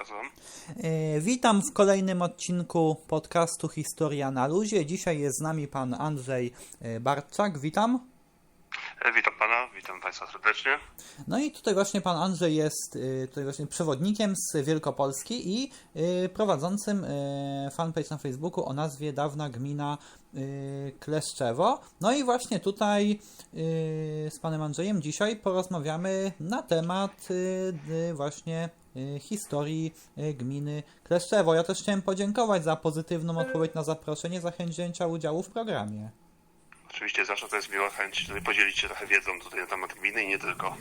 E, Witam w kolejnym odcinku podcastu Historia na Luzie. Dzisiaj jest z nami pan Andrzej e, Bartczak. Witam. E, Witam pana, witam państwa serdecznie. No i tutaj właśnie pan Andrzej jest tutaj właśnie przewodnikiem z Wielkopolski i prowadzącym fanpage na Facebooku o nazwie Dawna Gmina Kleszczewo. No i właśnie tutaj z panem Andrzejem dzisiaj porozmawiamy na temat właśnie historii e, gminy Kleszczewo. Ja też chciałem podziękować za pozytywną odpowiedź na zaproszenie, za chęć wzięcia udziału w programie. Oczywiście zawsze to jest miła chęć, żeby podzielić się trochę wiedzą tutaj na temat gminy i nie tylko.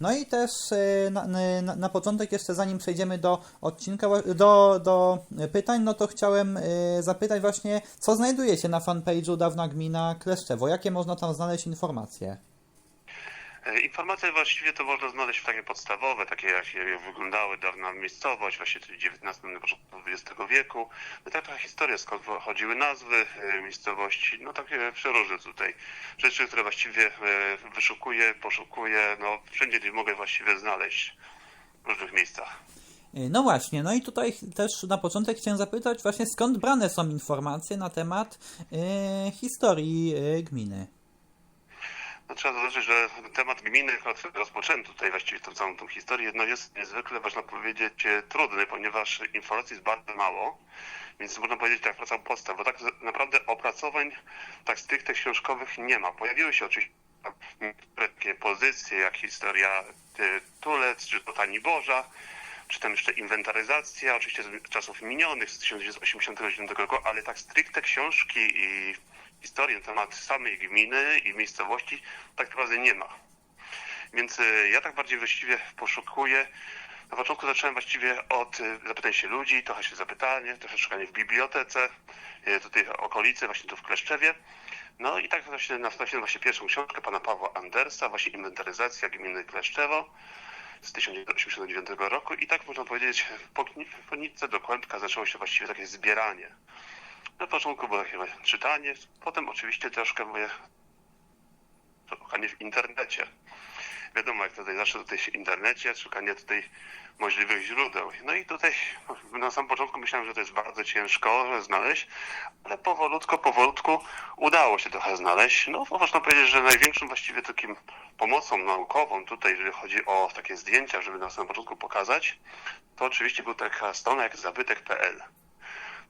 No i też e, na, na, na początek jeszcze zanim przejdziemy do odcinka, do, do pytań, no to chciałem e, zapytać właśnie, co znajdujecie na fanpage'u Dawna Gmina Kleszczewo? Jakie można tam znaleźć informacje? E, Informacje właściwie to można znaleźć w takie podstawowe, takie jak wyglądały dawna miejscowość, właśnie w XIX, na początku XX wieku. No tak trochę historia, skąd pochodziły nazwy e, miejscowości, no takie przeróżne tutaj. Rzeczy, które właściwie e, wyszukuję, poszukuję, no wszędzie gdzie mogę właściwie znaleźć w różnych miejscach. No właśnie, no i tutaj też na początek chciałem zapytać właśnie skąd brane są informacje na temat e, historii e, gminy? No, trzeba zaznaczyć, że temat gminy, rozpocząłem tutaj właściwie tą całą tą historię, no jest niezwykle, można powiedzieć, trudny, ponieważ informacji jest bardzo mało, więc można powiedzieć tak, praca podstaw, bo tak naprawdę opracowań tak stricte książkowych nie ma. Pojawiły się oczywiście takie pozycje, jak historia e, Tulec, czy Tani Boża, czy tam jeszcze inwentaryzacja, oczywiście z czasów minionych, z 1989 roku, ale tak stricte książki i historii na temat samej gminy i miejscowości tak naprawdę nie ma. Więc e, ja tak bardziej właściwie poszukuję. Na początku zacząłem właściwie od e, zapytań się ludzi, trochę się zapytanie, trochę szukanie w bibliotece, e, tutaj okolicy, właśnie tu w Kleszczewie. No i tak właśnie natrafiłem właśnie pierwszą książkę pana Pawła Andersa, właśnie inwentaryzacja gminy Kleszczewo z 1989 roku i tak można powiedzieć po, po nitce do kłębka zaczęło się właściwie takie zbieranie. Na początku było takie czytanie, potem oczywiście troszkę mówię szukanie w internecie. Wiadomo, jak tutaj zawsze tutaj w internecie, szukanie tutaj możliwych źródeł. No i tutaj na samym początku myślałem, że to jest bardzo ciężko znaleźć, ale powolutku, powolutku udało się trochę znaleźć. No można powiedzieć, że największą właściwie takim pomocą naukową tutaj, jeżeli chodzi o takie zdjęcia, żeby na samym początku pokazać, to oczywiście była taka strona jak zabytek.pl.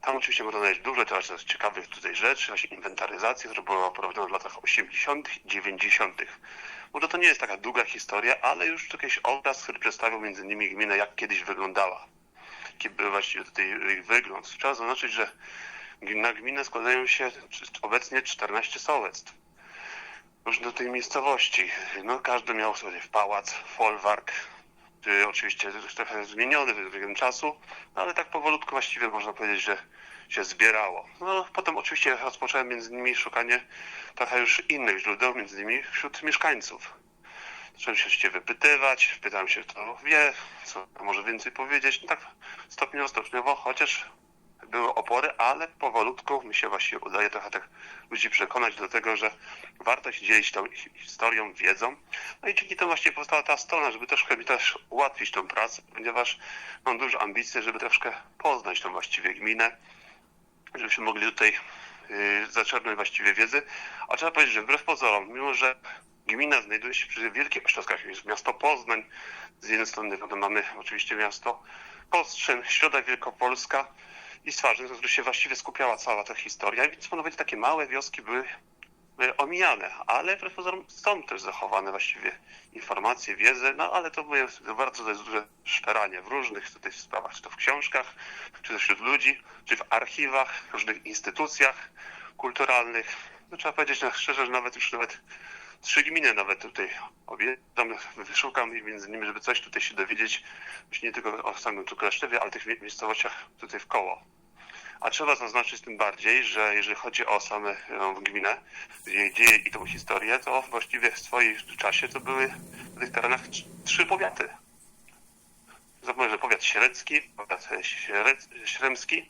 Tam oczywiście można znaleźć dużo teraz ciekawych tutaj rzeczy, właśnie inwentaryzacji, która była prowadzona w latach 80. i 90. Może to nie jest taka długa historia, ale już jakiś obraz, który przedstawiał między innymi gminę, jak kiedyś wyglądała. Jaki był właściwie tutaj jej wygląd. Trzeba zaznaczyć, że na gminę składają się obecnie 14 sołectw. Różne tutaj miejscowości. No, każdy miał sobie pałac, folwark, oczywiście trochę zmieniony z biegiem czasu, no, ale tak powolutku właściwie można powiedzieć, że się zbierało. No, potem oczywiście rozpocząłem między innymi szukanie trochę już innych źródeł, między innymi wśród mieszkańców. Zacząłem się oczywiście wypytywać, pytałem się, kto wie, co może więcej powiedzieć. No tak stopniowo, stopniowo, chociaż były opory, ale powolutku mi się właściwie udaje trochę tak ludzi przekonać do tego, że warto się dzielić tą hi- historią, wiedzą. No i dzięki temu właśnie powstała ta strona, żeby troszkę mi też ułatwić tą pracę, ponieważ mam duże ambicje, żeby troszkę poznać tą właściwie gminę, żebyśmy mogli tutaj yy, zaczerpnąć właściwie wiedzy. A trzeba powiedzieć, że wbrew pozorom, mimo że gmina znajduje się przy wielkich ośrodkach, jest miasto Poznań, z jednej strony mamy oczywiście miasto Kostrzyn, Środa Wielkopolska i Stwarzyn, na których się właściwie skupiała cała ta historia, więc można powiedzieć, takie małe wioski były były omijane, ale wbrew są też zachowane właściwie informacje, wiedzę, no ale to mówię, bardzo duże szperanie w różnych tutaj sprawach, czy to w książkach, czy to wśród ludzi, czy w archiwach, różnych instytucjach kulturalnych. No, trzeba powiedzieć no, szczerze, że nawet już nawet trzy gminy nawet tutaj obiecam, wyszukam i między innymi, żeby coś tutaj się dowiedzieć, już nie tylko o samym tu Kleszczewie, ale tych mie- miejscowościach tutaj w koło. A trzeba zaznaczyć tym bardziej, że jeżeli chodzi o samą gminę, jej dzieje i tą historię, to właściwie w swoim czasie to były na tych terenach trz- trzy powiaty. Zapomnę, że powiat średzki, powiat śrec- śremski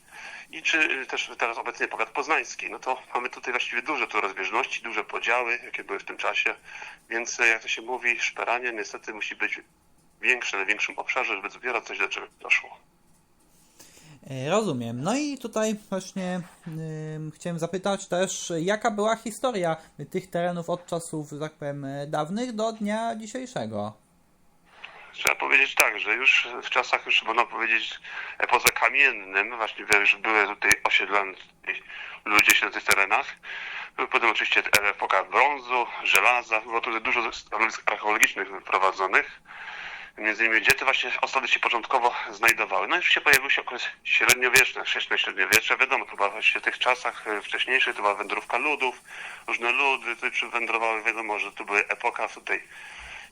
i czy też teraz obecnie powiat poznański. No to mamy tutaj właściwie duże tu rozbieżności, duże podziały, jakie były w tym czasie, więc jak to się mówi, szperanie niestety musi być większe, na większym obszarze, żeby dopiero coś do czegoś doszło. E, Rozumiem. No i tutaj właśnie ym, chciałem zapytać też, jaka była historia tych terenów od czasów, że tak powiem, e, dawnych do dnia dzisiejszego? Trzeba powiedzieć tak, że już w czasach, już można powiedzieć, epoce kamiennym, właśnie już były tutaj osiedlani ludzie się na tych terenach. Potem oczywiście epoka brązu, żelaza, było tutaj dużo stanowisk archeologicznych wyprowadzonych. Między innymi gdzie te właśnie osady się początkowo znajdowały. No i oczywiście pojawił się okres średniowieczny, wczesne średniowiecze. Wiadomo, to była właśnie w tych czasach e, wcześniejszych, to była wędrówka ludów, różne ludy tutaj przywędrowały. Wiadomo, że to była epoka tutaj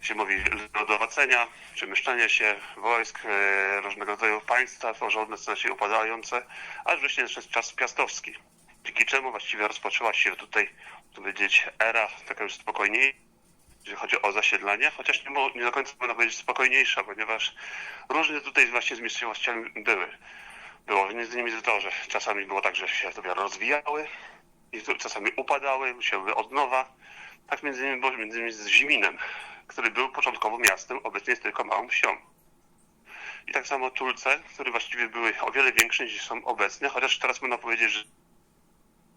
się mówi ludowacenia, przemieszczania się wojsk, e, różnego rodzaju państwa tworzone, w się upadające, aż wreszcie jest czas piastowski. Dzięki czemu właściwie rozpoczęła się tutaj, powiedzieć, era taka już spokojniej, jeżeli chodzi o zasiedlanie, chociaż nie, nie do końca można powiedzieć spokojniejsza, ponieważ różne tutaj właśnie z miejscowościami były. Było między innymi to, że czasami było tak, że się dopiero rozwijały, i czasami upadały, musiały od nowa. Tak między innymi było między innymi z Ziminem, który był początkowo miastem, obecnie jest tylko małą wsią. I tak samo Tulce, które właściwie były o wiele większe niż są obecne, chociaż teraz można powiedzieć, że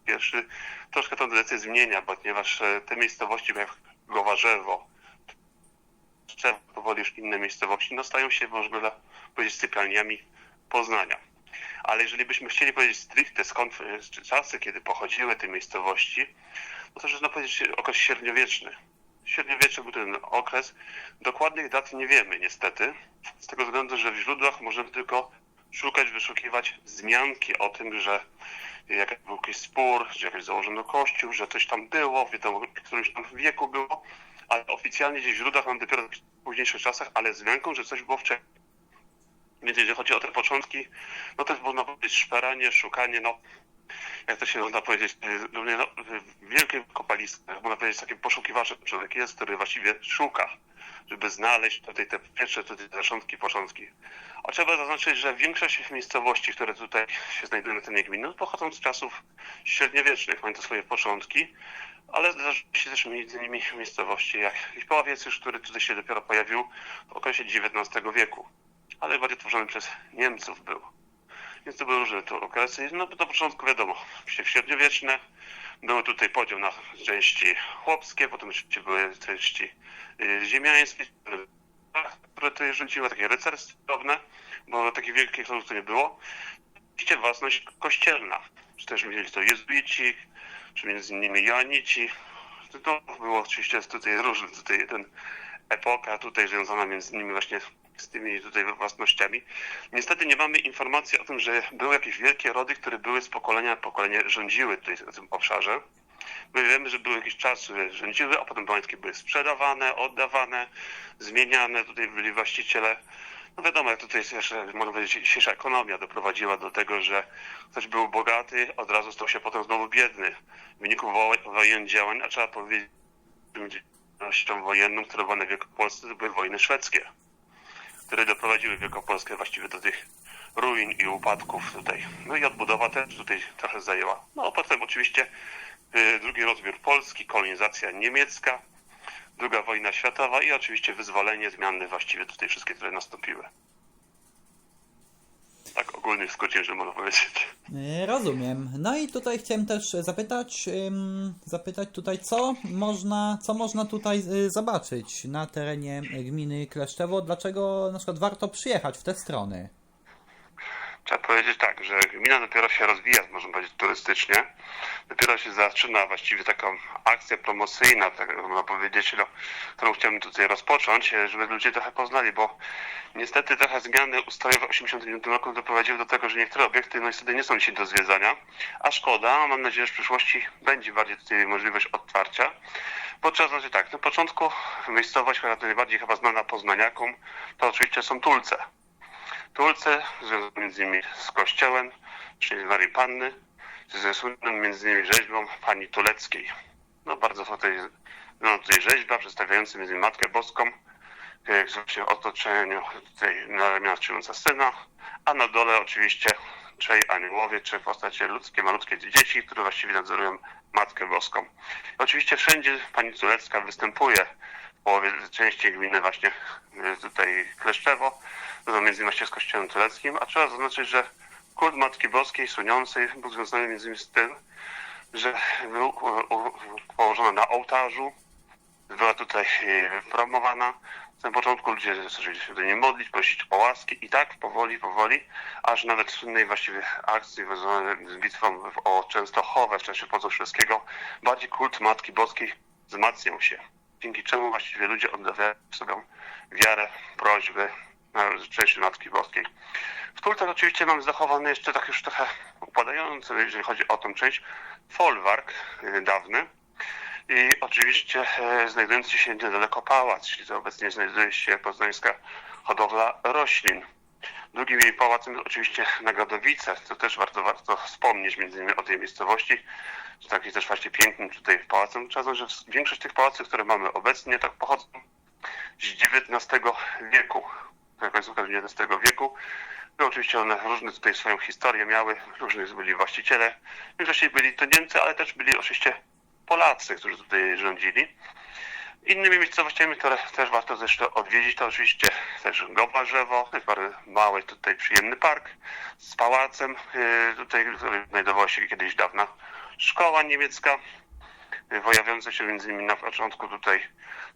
pierwszy troszkę tę tendencję zmienia, ponieważ e, te miejscowości jak Gowarzewo, Szczew, powoli już inne miejscowości, no stają się, można powiedzieć, sypialniami Poznania. Ale jeżeli byśmy chcieli powiedzieć stricte skąd e, czy czasy, kiedy pochodziły te miejscowości, no to można powiedzieć okres średniowieczny. Średniowiecze był ten okres. Dokładnych dat nie wiemy niestety, z tego względu, że w źródłach możemy tylko szukać, wyszukiwać wzmianki o tym, że jak był jakiś spór, że jakoś założono kościół, że coś tam było, wiadomo, w którymś tam wieku było, ale oficjalnie gdzieś w źródłach mam dopiero w późniejszych czasach, ale wzmianką, że coś było wcześniej. Więc jeżeli chodzi o te początki, no to jest można powiedzieć szperanie, szukanie, no jak to się można powiedzieć, y, równie, no, w wielkim kopalisku, można powiedzieć takim poszukiwaczem człowiek jest, który właściwie szuka, żeby znaleźć tutaj te pierwsze tutaj zaczątki, początki. A trzeba zaznaczyć, że większość miejscowości, które tutaj się znajdują na terenie gminy, pochodzą z czasów średniowiecznych, mają to swoje początki, ale zdarzyły się też między innymi miejscowości jak Lipowiec już, który tutaj się dopiero pojawił w okresie XIX wieku, ale bardziej tworzony przez Niemców był. Więc to były różne to okresy. No na początku wiadomo, oczywiście średniowieczne, były tutaj podział na części chłopskie, potem były części y, ziemiańskie, które tutaj rządziły, takie rycerstwowne, bo takich wielkich ludów to nie było. Oczywiście własność kościelna, czy też mieli to jezuici, czy między innymi joanici. To było oczywiście tutaj różne, tutaj ten epoka tutaj związana między innymi właśnie z tymi tutaj własnościami. Niestety nie mamy informacji o tym, że były jakieś wielkie rody, które były z pokolenia na pokolenie rządziły tutaj w tym obszarze. My wiemy, że były jakieś czasy, rządziły, a potem majątki były sprzedawane, oddawane, zmieniane, tutaj byli właściciele. No wiadomo, jak tutaj jeszcze, można powiedzieć, dzisiejsza ekonomia doprowadziła do tego, że ktoś był bogaty, od razu stał się potem znowu biedny. W wyniku wo- wojen działań, a trzeba powiedzieć, że wojenną, która była na Wielkopolsce, to były wojny szwedzkie które doprowadziły Wielkopolskę właściwie do tych ruin i upadków tutaj. No i odbudowa też tutaj trochę zajęła. No potem oczywiście y, drugi rozbiór Polski, kolonizacja niemiecka, druga wojna światowa i oczywiście wyzwolenie, zmiany właściwie tutaj wszystkie, które nastąpiły. Ogólnie w skrócie, że można powiedzieć. E, Rozumiem. No i tutaj chciałem też zapytać, zapytać tutaj, co można, co można tutaj y, zobaczyć na terenie gminy Kleszczewo, dlaczego na przykład warto przyjechać w te strony? Trzeba powiedzieć tak, że gmina dopiero się rozwija, można powiedzieć, turystycznie. Dopiero się zaczyna właściwie taką akcję promocyjna, tak można powiedzieć, no, którą chciałbym tutaj rozpocząć, e, żeby ludzie trochę poznali, bo niestety trochę zmiany ustrojowe w 1989 roku doprowadziły do tego, że niektóre obiekty no niestety nie są dzisiaj do zwiedzania, a szkoda, mam nadzieję, że w przyszłości będzie bardziej tutaj możliwość otwarcia. Bo trzeba tak, na początku miejscowość, która najbardziej chyba znana poznaniakom, to oczywiście są Tulce. Tulce, związane między innymi z kościołem, czyli Marii Panny, ze słynną między innymi rzeźbą pani Tuleckiej. No bardzo tutaj, no tutaj rzeźba przedstawiająca między innymi Matkę Boską, e, w właśnie otoczeniu ramionach trzymająca syna, a na dole oczywiście trzej aniołowie, czy w postaci ludzkie, malutkie dzieci, które właściwie nadzorują Matkę Boską. Oczywiście wszędzie pani Tulecka występuje połowie części gminy właśnie y, tutaj Kleszczewo, no między właśnie z kościołem tureckim, a trzeba zaznaczyć, że kult Matki Boskiej słynącej był związany między innymi z tym, że był u- położona na ołtarzu, była tutaj e, promowana. Na początku ludzie zaczęli się do niej modlić, prosić o łaski i tak powoli, powoli, aż nawet słynnej właściwie akcji związanej z bitwą w- o Częstochowę w czasie Pozoszewskiego bardziej kult Matki Boskiej wzmacniał się. Dzięki czemu właściwie ludzie oddawają sobie wiarę, prośby na cześć Matki Boskiej. W kultach oczywiście mamy zachowany jeszcze tak już trochę upadający, jeżeli chodzi o tą część, folwark e, dawny, i oczywiście e, znajdujący się niedaleko pałac, czyli to obecnie znajduje się poznańska hodowla roślin. Drugim jej pałacem oczywiście Nagrodowice, to też warto, warto wspomnieć między innymi o tej miejscowości, z takim też właśnie pięknym tutaj pałacem. Trzeba znać, że większość tych pałaców, które mamy obecnie, tak pochodzą z XIX wieku, końcówka XIX wieku. No oczywiście one różne tutaj swoją historię miały, różnych byli właściciele. W większości byli to Niemcy, ale też byli oczywiście Polacy, którzy tutaj rządzili. Innymi miejscowościami, które też warto zresztą odwiedzić, to oczywiście też Gobarzewo, jest bardzo mały tutaj przyjemny park z pałacem, yy, tutaj znajdowała się kiedyś dawna szkoła niemiecka, yy, pojawiająca się między innymi na początku tutaj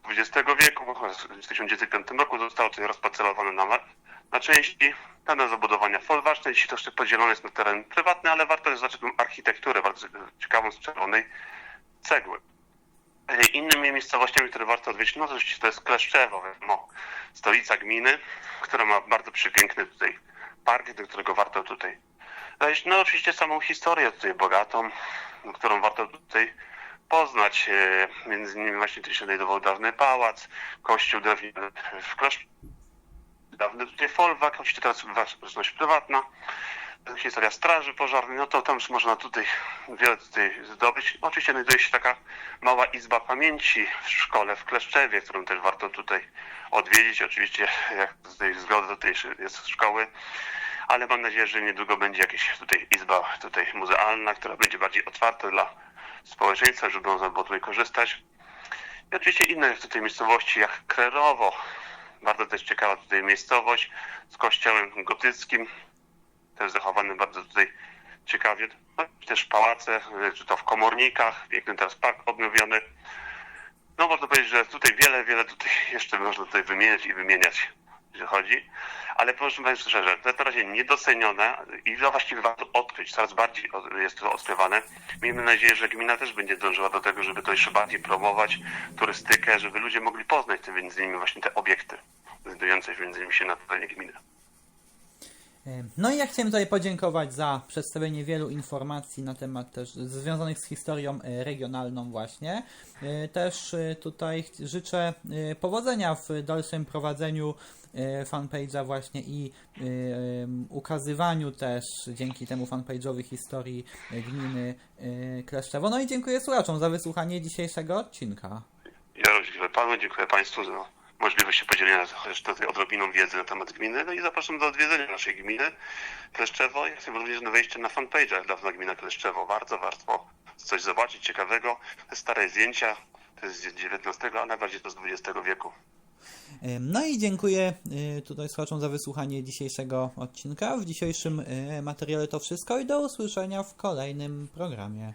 XX wieku, w 1905 roku zostało tutaj rozparcelowane na, na części, dane zabudowania folwarczne, dzisiaj to jeszcze podzielone jest na teren prywatny, ale warto zobaczyć tą architekturę bardzo ciekawą z czerwonej cegły. E, Innymi miejscowościami, które warto odwiedzić, no to oczywiście to jest Kleszczewo, wiadomo, stolica gminy, która ma bardzo przepiękny tutaj park, do którego warto tutaj wejść. No oczywiście samą historię tutaj bogatą, którą warto tutaj poznać. E, Między innymi właśnie tu się znajdował dawny pałac, kościół drewniany w Kleszczewie, dawny tutaj folwark, oczywiście teraz własność prywatna historia straży pożarnej, no to tam już można tutaj wiele tutaj zdobyć. Oczywiście znajduje się taka mała izba pamięci w szkole w Kleszczewie, którą też warto tutaj odwiedzić. Oczywiście jak tutaj zgoda tej jest szkoły, ale mam nadzieję, że niedługo będzie jakaś tutaj izba tutaj muzealna, która będzie bardziej otwarta dla społeczeństwa, żeby można było tutaj korzystać. I oczywiście inne tutaj miejscowości jak Krerowo, bardzo też ciekawa tutaj miejscowość z kościołem gotyckim, też zachowany bardzo tutaj ciekawie. No, też pałace, y, czy to w komornikach, piękny teraz park odnowiony. No można powiedzieć, że tutaj wiele, wiele tutaj jeszcze można tutaj wymieniać i wymieniać, jeżeli chodzi. Ale proszę Państwa szczerze, to jest na razie niedocenione i to właściwie warto odkryć. Coraz bardziej jest to odkrywane. Miejmy nadzieję, że gmina też będzie dążyła do tego, żeby to jeszcze bardziej promować turystykę, żeby ludzie mogli poznać te między innymi właśnie te obiekty znajdujące się między innymi się na terenie gminy. No i ja chciałem tutaj podziękować za przedstawienie wielu informacji na temat też związanych z historią e, regionalną właśnie. E, Też e, tutaj życzę powodzenia w dalszym prowadzeniu fanpage'a właśnie i ukazywaniu też dzięki temu fanpage'owi historii gminy Kleszczewo. No i dziękuję słuchaczom za wysłuchanie dzisiejszego odcinka. Ja również dziękuję panu, dziękuję państwu za możliwość podzielenia chociaż tutaj odrobiną wiedzy na temat gminy. No i zapraszam do odwiedzenia naszej gminy Kleszczewo, jak również na wejście na fanpage'a Dawna Gmina Kleszczewo. Bardzo warto coś zobaczyć ciekawego. Te stare zdjęcia, to jest z XIX, a najbardziej to z XX wieku. No i dziękuję e, tutaj słuchaczom za wysłuchanie dzisiejszego odcinka. W dzisiejszym e, materiale to wszystko i do usłyszenia w kolejnym programie.